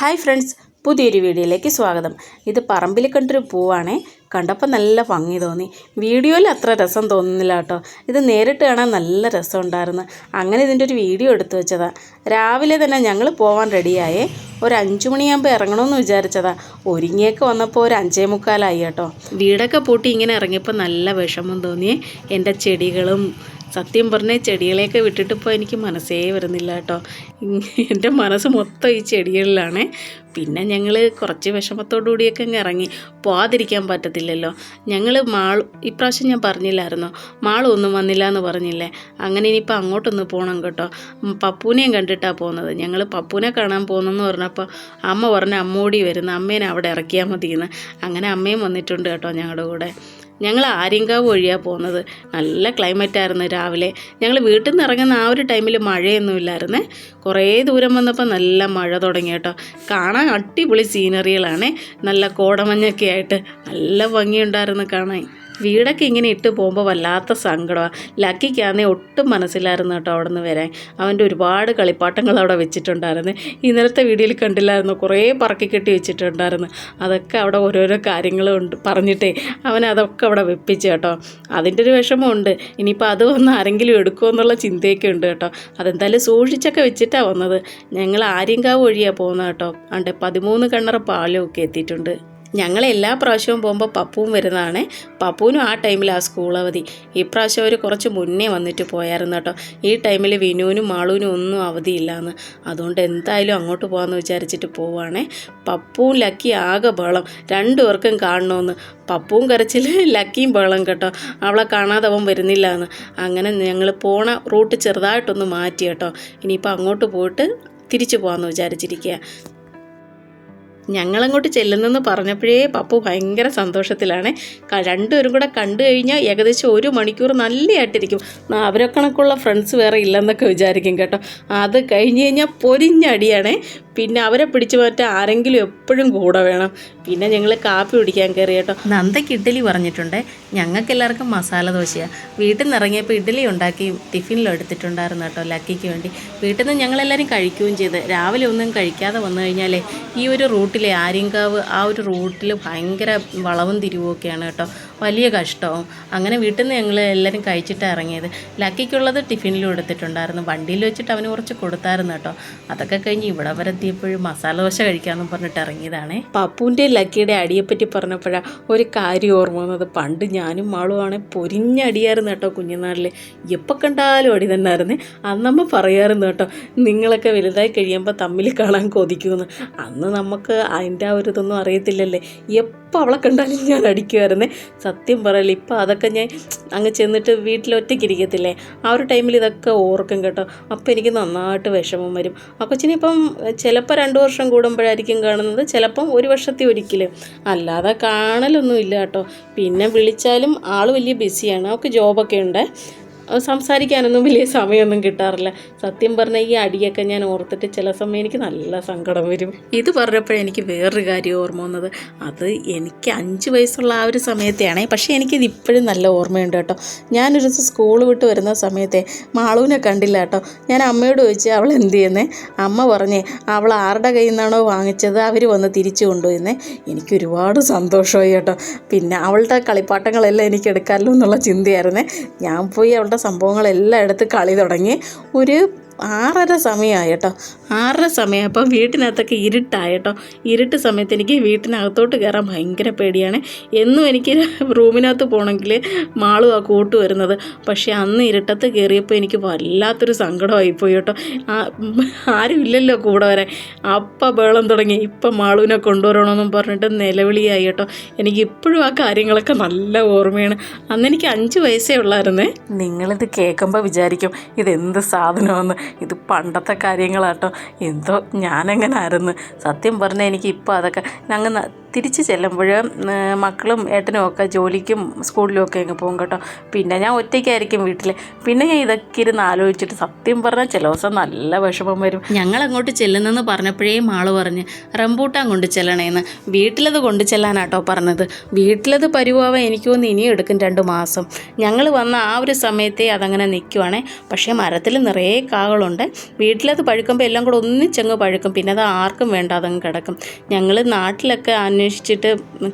Hi friends പുതിയൊരു വീഡിയോയിലേക്ക് സ്വാഗതം. ഇത് പറമ്പിൽ കണ്ടൊരു പൂവാണേ. കണ്ടപ്പോൾ നല്ല ഭംഗി തോന്നി. വീഡിയോയിൽ അത്ര രസം തോന്നുന്നില്ല കേട്ടോ. ഇത് നേരിട്ട് കാണാൻ നല്ല രസം ഉണ്ടായിരുന്നു അങ്ങനെ ഇതിന്റെ ഒരു വീഡിയോ എടുത്തു വെച്ചതാണ് രാവിലെ തന്നെ ഞങ്ങൾ പോവാൻ റെഡിയായേ. ഒരു അഞ്ചു മണിയാകുമ്പോൾ ഇറങ്ങണമെന്ന് വിചാരിച്ചതാ. ഒരുങ്ങിയൊക്കെ വന്നപ്പോൾ ഒരു അഞ്ചേ മുക്കാലായി കേട്ടോ. വീടൊക്കെ പൂട്ടി ഇങ്ങനെ ഇറങ്ങിയപ്പോൾ നല്ല വിഷമം തോന്നിയേ. എന്റെ ചെടികളും സത്യം ചെടികളെയൊക്കെ വിട്ടിട്ട് ഇപ്പോൾ എനിക്ക് മനസ്സേ വരുന്നില്ല കേട്ടോ. എന്റെ മനസ്സ് മൊത്തം ഈ ചെടികളിലാണ്. പിന്നെ ഞങ്ങൾ കുറച്ച് വിഷമത്തോടു കൂടിയൊക്കെ അങ്ങ് ഇറങ്ങി. പോകാതിരിക്കാൻ പറ്റത്തില്ലല്ലോ. ഞങ്ങൾ മാൾ ഇപ്രാവശ്യം ഞാൻ പറഞ്ഞില്ലായിരുന്നു? മാളൊന്നും വന്നില്ല എന്ന് പറഞ്ഞില്ലേ? അങ്ങനെ ഇനിയിപ്പോൾ അങ്ങോട്ടൊന്ന് പോകണം കേട്ടോ. പപ്പൂനെയും കണ്ടിട്ടാണ് പോകുന്നത്. ഞങ്ങൾ പപ്പൂനെ കാണാൻ പോകുന്നെന്ന് പറഞ്ഞപ്പോൾ അമ്മ പറഞ്ഞ അമ്മോടി വരുന്ന. അമ്മേനെ അവിടെ ഇറക്കിയാൽ മതിയെന്ന്. അങ്ങനെ അമ്മയും വന്നിട്ടുണ്ട് കേട്ടോ ഞങ്ങളുടെ കൂടെ. ഞങ്ങൾ ആര്യങ്കാവ് വഴിയാണ് പോകുന്നത്. നല്ല ക്ലൈമറ്റ് ആയിരുന്നു രാവിലെ. ഞങ്ങൾ വീട്ടിൽ നിന്ന് ഇറങ്ങുന്ന ആ ഒരു ടൈമിൽ മഴയൊന്നും ഇല്ലായിരുന്നേ. കുറേ ദൂരം വന്നപ്പോൾ നല്ല മഴ തുടങ്ങി കേട്ടോ. കാണാൻ അടിപൊളി സീനറികളാണ് നല്ല കോടമഞ്ഞൊക്കെ ആയിട്ട് നല്ല ഭംഗിയുണ്ടായിരുന്നു കാണാൻ. വീടൊക്കെ ഇങ്ങനെ ഇട്ട് പോകുമ്പോൾ വല്ലാത്ത സങ്കടമാണ് ലക്കിക്കാന്നേ ഒട്ടും മനസ്സിലായിരുന്നു കേട്ടോ അവിടെ നിന്ന് വരാൻ. അവന്റെ ഒരുപാട് കളിപ്പാട്ടങ്ങൾ അവിടെ വെച്ചിട്ടുണ്ടായിരുന്നു. ഇന്നലത്തെ വീഡിയോയിൽ കണ്ടില്ലായിരുന്നു. കുറേ പറക്കി കെട്ടി വെച്ചിട്ടുണ്ടായിരുന്നു. അതൊക്കെ അവിടെ ഓരോരോ കാര്യങ്ങളും ഉണ്ട് പറഞ്ഞിട്ടേ അവൻ അതൊക്കെ അവിടെ വെപ്പിച്ചു കേട്ടോ. അതിന്റെ ഒരു വിഷമമുണ്ട്. ഇനിയിപ്പോൾ അത് വന്ന് ആരെങ്കിലും എടുക്കുമോ എന്നുള്ള ചിന്തയൊക്കെ ഉണ്ട് കേട്ടോ. അതെന്തായാലും സൂക്ഷിച്ചൊക്കെ വെച്ചിട്ടാണ് വന്നത്. ഞങ്ങൾ ആര്യങ്കാവ് വഴിയാണ് പോകുന്നത് കേട്ടോ. അണ്ട് പതിമൂന്ന് കണ്ണറ പാലും ഒക്കെ എത്തിയിട്ടുണ്ട്. ഞങ്ങൾ എല്ലാ പ്രാവശ്യവും പോകുമ്പോൾ പപ്പുവും വരുന്നതാണ്. പപ്പുവിനും ആ ടൈമിൽ ആ സ്കൂൾ അവധി. ഇപ്രാവശ്യം അവർ കുറച്ച് മുന്നേ വന്നിട്ട് പോയായിരുന്നു കേട്ടോ. ഈ ടൈമിൽ വിനുവിനും മാളുവിനും ഒന്നും അവധിയില്ലാന്ന്. അതുകൊണ്ട് എന്തായാലും അങ്ങോട്ട് പോകാമെന്ന് വിചാരിച്ചിട്ട് പോവുകയാണേ പപ്പുവും ലക്കി ആകെ ബഹളം. രണ്ടുപേർക്കും കാണണമെന്ന് പപ്പുവും കരച്ചിൽ ലക്കിയും ബഹളം കേട്ടോ. അവളെ കാണാതെ അവൻ വരുന്നില്ല എന്ന് അങ്ങനെ ഞങ്ങൾ പോണ റൂട്ട് ചെറുതായിട്ടൊന്ന് മാറ്റി കേട്ടോ. ഇനിയിപ്പോൾ അങ്ങോട്ട് പോയിട്ട് തിരിച്ചു പോകാമെന്ന് വിചാരിച്ചിരിക്കുക ഞങ്ങളങ്ങോട്ട് ചെല്ലുന്നെന്ന് പറഞ്ഞപ്പോഴേ പപ്പു ഭയങ്കര സന്തോഷത്തിലാണ്. രണ്ടുപേരും കൂടെ കണ്ടു കഴിഞ്ഞാൽ ഏകദേശം ഒരു മണിക്കൂർ നല്ലതായിട്ടിരിക്കും അവരെ ഫ്രണ്ട്സ് വേറെ ഇല്ലെന്നൊക്കെ വിചാരിക്കും കേട്ടോ. അത് കഴിഞ്ഞ് കഴിഞ്ഞാൽ പൊരിഞ്ഞടിയാണേ. പിന്നെ അവരെ പിടിച്ചു മാറ്റാൻ ആരെങ്കിലും എപ്പോഴും കൂടെ വേണം. പിന്നെ ഞങ്ങൾ കാപ്പി കുടിക്കാൻ കയറി കേട്ടോ. നന്ദയ്ക്ക് ഇഡ്ഡലി പറഞ്ഞിട്ടുണ്ട്. ഞങ്ങൾക്ക് എല്ലാവർക്കും മസാല ദോശയാണ് വീട്ടിൽ നിന്ന് ഇറങ്ങിയപ്പോൾ ഇഡ്ഡലി ഉണ്ടാക്കി ടിഫിനിലും എടുത്തിട്ടുണ്ടായിരുന്നു കേട്ടോ ലക്കിക്ക് വേണ്ടി. വീട്ടിൽ നിന്ന് ഞങ്ങളെല്ലാവരും കഴിക്കുകയും ചെയ്ത്. രാവിലെ ഒന്നും കഴിക്കാതെ വന്നു കഴിഞ്ഞാൽ ഈ ഒരു റൂട്ടിലെ ആര്യങ്കാവ് ആ ഒരു റൂട്ടിൽ ഭയങ്കര വളവും തിരിവുമൊക്കെയാണ് കേട്ടോ. വലിയ കഷ്ടവും. അങ്ങനെ വീട്ടിൽ നിന്ന് ഞങ്ങൾ എല്ലാവരും കഴിച്ചിട്ടാണ് ഇറങ്ങിയത്. ലക്കിക്കുള്ളത് ടിഫിനിൽ കൊടുത്തിട്ടുണ്ടായിരുന്നു വണ്ടിയിൽ വെച്ചിട്ട് അവന് കുറച്ച് കൊടുത്തായിരുന്നു കേട്ടോ. അതൊക്കെ കഴിഞ്ഞ് ഇവിടെ വരെ എത്തിയപ്പോഴും മസാല ദോശ കഴിക്കാമെന്ന് പറഞ്ഞിട്ട് ഇറങ്ങിയതാണേ. പപ്പുവിന്റെ ലക്കിയുടെ അടിയെപ്പറ്റി പറഞ്ഞപ്പോഴാണ് ഒരു കാര്യം ഓർമ്മ വന്നത്. പണ്ട് ഞാനും മാളുമാണ് പൊരിഞ്ഞടിയായിരുന്നു കേട്ടോ കുഞ്ഞുനാളിൽ എപ്പോൾ കണ്ടാലും അടി തന്നെയായിരുന്നു അന്നമ്മ പറയായിരുന്നു കേട്ടോ നിങ്ങളൊക്കെ വലുതായി കഴിയുമ്പോൾ തമ്മിൽ കാണാൻ കൊതിക്കുമെന്ന് അന്ന് നമുക്ക് അതിന്റെ ആ ഒരു ഇതൊന്നും അറിയത്തില്ലല്ലേ. എപ്പോൾ അവളെ കണ്ടാലും ഞാൻ അടിക്കുമായിരുന്നേ സത്യം പറയല്ല ഇപ്പം അതൊക്കെ ഞാൻ അങ്ങ് ചെന്നിട്ട് വീട്ടിൽ ഒറ്റയ്ക്ക് ഇരിക്കത്തില്ലേ? ആ ഒരു ടൈമിൽ ഇതൊക്കെ ഓർക്കും കേട്ടോ. അപ്പോൾ എനിക്ക് നന്നായിട്ട് വിഷമം വരും. ആ കൊച്ചിനെ ഇപ്പം ചിലപ്പോൾ രണ്ട് വർഷം കൂടുമ്പോഴായിരിക്കും കാണുന്നത്. ചിലപ്പം ഒരു വർഷത്തെ ഒരിക്കൽ അല്ലാതെ കാണലൊന്നും ഇല്ല കേട്ടോ. പിന്നെ വിളിച്ചാലും ആൾ വലിയ ബിസിയാണ്. അവൾക്ക് ജോബൊക്കെ ഉണ്ട്. സംസാരിക്കാനൊന്നും വലിയ സമയമൊന്നും കിട്ടാറില്ല. സത്യം പറഞ്ഞാൽ ഈ അടിയൊക്കെ ഞാൻ ഓർത്തിട്ട് ചില സമയം എനിക്ക് നല്ല സങ്കടം വരും. ഇത് പറഞ്ഞപ്പോഴെനിക്ക് വേറൊരു കാര്യം ഓർമ്മ വന്നത്. അത് എനിക്ക് അഞ്ച് വയസ്സുള്ള ആ ഒരു സമയത്തെയാണേ. പക്ഷേ എനിക്കിത് ഇപ്പോഴും നല്ല ഓർമ്മയുണ്ട് കേട്ടോ. ഞാനൊരു ദിവസം സ്കൂൾ വിട്ട് വരുന്ന സമയത്തെ മാളൂനെ കണ്ടില്ല കേട്ടോ. ഞാൻ അമ്മയോട് ചോദിച്ചു അവൾ എന്ത് ചെയ്യുന്നേ? അമ്മ പറഞ്ഞേ അവൾ ആരുടെ കയ്യിൽ നിന്നാണോ വാങ്ങിച്ചത് അവർ വന്ന് തിരിച്ചു കൊണ്ടുപോയിരുന്നേ. എനിക്ക് ഒരുപാട് സന്തോഷമായി കേട്ടോ. പിന്നെ അവളുടെ കളിപ്പാട്ടങ്ങളെല്ലാം എനിക്ക് എടുക്കാമല്ലോ എന്നുള്ള ചിന്തയായിരുന്നേ. ഞാൻ പോയി അവളുടെ സംഭവങ്ങളെല്ലാം എടുത്ത് കളി തുടങ്ങി. ഒരു ആറര സമയമായി കേട്ടോ ആറര സമയം അപ്പം വീട്ടിനകത്തൊക്കെ ഇരുട്ടായി കേട്ടോ ഇരുട്ട് സമയത്ത് എനിക്ക് വീട്ടിനകത്തോട്ട് കയറാൻ ഭയങ്കര പേടിയാണ്. എന്നും എനിക്ക് റൂമിനകത്ത് പോകണമെങ്കിൽ മാളും ആ കൂട്ട് വരുന്നത്. പക്ഷേ അന്ന് ഇരുട്ടത്ത് കയറിയപ്പോൾ എനിക്ക് വല്ലാത്തൊരു സങ്കടമായിപ്പോയി കേട്ടോ ആരും ഇല്ലല്ലോ കൂടെ വരെ അപ്പം ബേളം തുടങ്ങി. ഇപ്പം മാളുവിനെ കൊണ്ടുവരണമെന്നും പറഞ്ഞിട്ട് നിലവിളിയായി കേട്ടോ എനിക്ക് ഇപ്പോഴും ആ കാര്യങ്ങളൊക്കെ നല്ല ഓർമ്മയാണ്. അന്ന് എനിക്ക് അഞ്ച് വയസ്സേ ഉള്ളായിരുന്നേ. നിങ്ങളിത് കേൾക്കുമ്പോൾ വിചാരിക്കും ഇതെന്ത് സാധനമെന്ന്. ഇത് പണ്ടത്തെ കാര്യങ്ങളാട്ടോ. എന്തോ ഞാനെങ്ങനെ ആയിരുന്നു. സത്യം പറഞ്ഞാൽ എനിക്ക് ഇപ്പോൾ അതൊക്കെ ഞങ്ങൾ തിരിച്ച് ചെല്ലുമ്പോൾ മക്കളും ഏട്ടനും ഒക്കെ ജോലിക്കും സ്കൂളിലും ഒക്കെ അങ്ങ് പോകും കേട്ടോ. പിന്നെ ഞാൻ ഒറ്റയ്ക്കായിരിക്കും വീട്ടിൽ പിന്നെ ഞാൻ ഇതൊക്കെ ഇരുന്ന് ആലോചിച്ചിട്ട് സത്യം പറഞ്ഞാൽ ചില ദിവസം നല്ല വിഷമം വരും. ഞങ്ങൾ അങ്ങോട്ട് ചെല്ലുന്നെന്ന് പറഞ്ഞപ്പോഴേ മാൾ പറഞ്ഞ് റംബൂട്ടാൻ കൊണ്ട് ചെല്ലണേന്ന്. വീട്ടിലത് കൊണ്ട് ചെല്ലാനാട്ടോ പറഞ്ഞത്. വീട്ടിലത് പരുവാവാൻ എനിക്ക് തോന്നുന്നു ഇനിയും എടുക്കും രണ്ട് മാസം. ഞങ്ങൾ വന്ന ആ ഒരു സമയത്തെ അതങ്ങനെ നിൽക്കുവാണേ പക്ഷേ മരത്തിൽ നിറയെ കാകളുണ്ട് വീട്ടിലത് പഴുക്കുമ്പോൾ എല്ലാം കൂടെ ഒന്നിച്ചങ്ങ് പഴുക്കും. പിന്നെ അത് ആർക്കും വേണ്ട അതങ്ങ് കിടക്കും. ഞങ്ങൾ നാട്ടിലൊക്കെ അന്വേഷിച്ചിട്ട്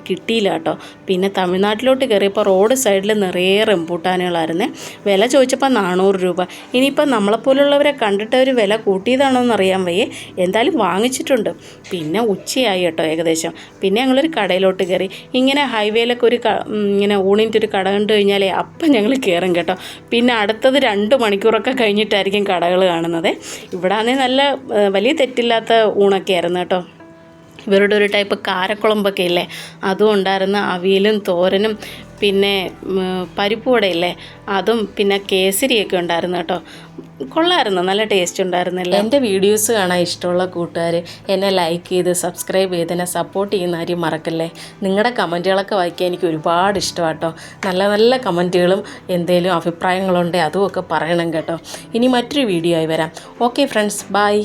കിട്ടിയില്ല കേട്ടോ. പിന്നെ തമിഴ്നാട്ടിലോട്ട് കയറിയപ്പോൾ റോഡ് സൈഡിൽ നിറയെ റെമ്പൂട്ടാനുകളായിരുന്നേ വില ചോദിച്ചപ്പോൾ നാനൂറ് രൂപ. ഇനിയിപ്പോൾ നമ്മളെപ്പോലുള്ളവരെ കണ്ടിട്ട് അവർ വില കൂട്ടിയതാണോ എന്ന് അറിയാൻ വയ്യേ. എന്തായാലും വാങ്ങിച്ചിട്ടുണ്ട്. പിന്നെ ഉച്ചയായി കേട്ടോ ഏകദേശം. പിന്നെ ഞങ്ങളൊരു കടയിലോട്ട് കയറി. ഇങ്ങനെ ഹൈവേയിലൊക്കെ ഒരു ഇങ്ങനെ ഊണിന്റെ ഒരു കട കണ്ടു കഴിഞ്ഞാലേ അപ്പം ഞങ്ങൾ കയറും കേട്ടോ. പിന്നെ അടുത്തത് രണ്ട് മണിക്കൂറൊക്കെ കഴിഞ്ഞിട്ടായിരിക്കും കടകൾ കാണുന്നത്. ഇവിടെ ആണെങ്കിൽ നല്ല വലിയ തെറ്റില്ലാത്ത ഊണൊക്കെ ആയിരുന്നു കേട്ടോ. ഇവരുടെ ഒരു ടൈപ്പ് കാരക്കുളമ്പൊക്കെ ഇല്ലേ? അതും ഉണ്ടായിരുന്നു അവിയലും തോരനും പിന്നെ പരിപ്പുവടയില്ലേ പരിപ്പ് വടയില്ലേ അതും പിന്നെ കേസരിയൊക്കെ ഉണ്ടായിരുന്നു കേട്ടോ. കൊള്ളായിരുന്നു നല്ല ടേസ്റ്റ് ഉണ്ടായിരുന്നില്ല? എന്റെ വീഡിയോസ് കാണാൻ ഇഷ്ടമുള്ള കൂട്ടുകാർ എന്നെ ലൈക്ക് ചെയ്ത് സബ്സ്ക്രൈബ് ചെയ്ത് എന്നെ സപ്പോർട്ട് ചെയ്യുന്ന കാര്യം മറക്കല്ലേ? നിങ്ങളുടെ കമന്റുകളൊക്കെ വായിക്കാൻ എനിക്ക് ഒരുപാട് ഇഷ്ടമാട്ടോ നല്ല നല്ല കമന്റുകളും എന്തെങ്കിലും അഭിപ്രായങ്ങളുണ്ടെങ്കിൽ അതുമൊക്കെ പറയണം കേട്ടോ. ഇനി മറ്റൊരു വീഡിയോ ആയി വരാം. Okay friends bye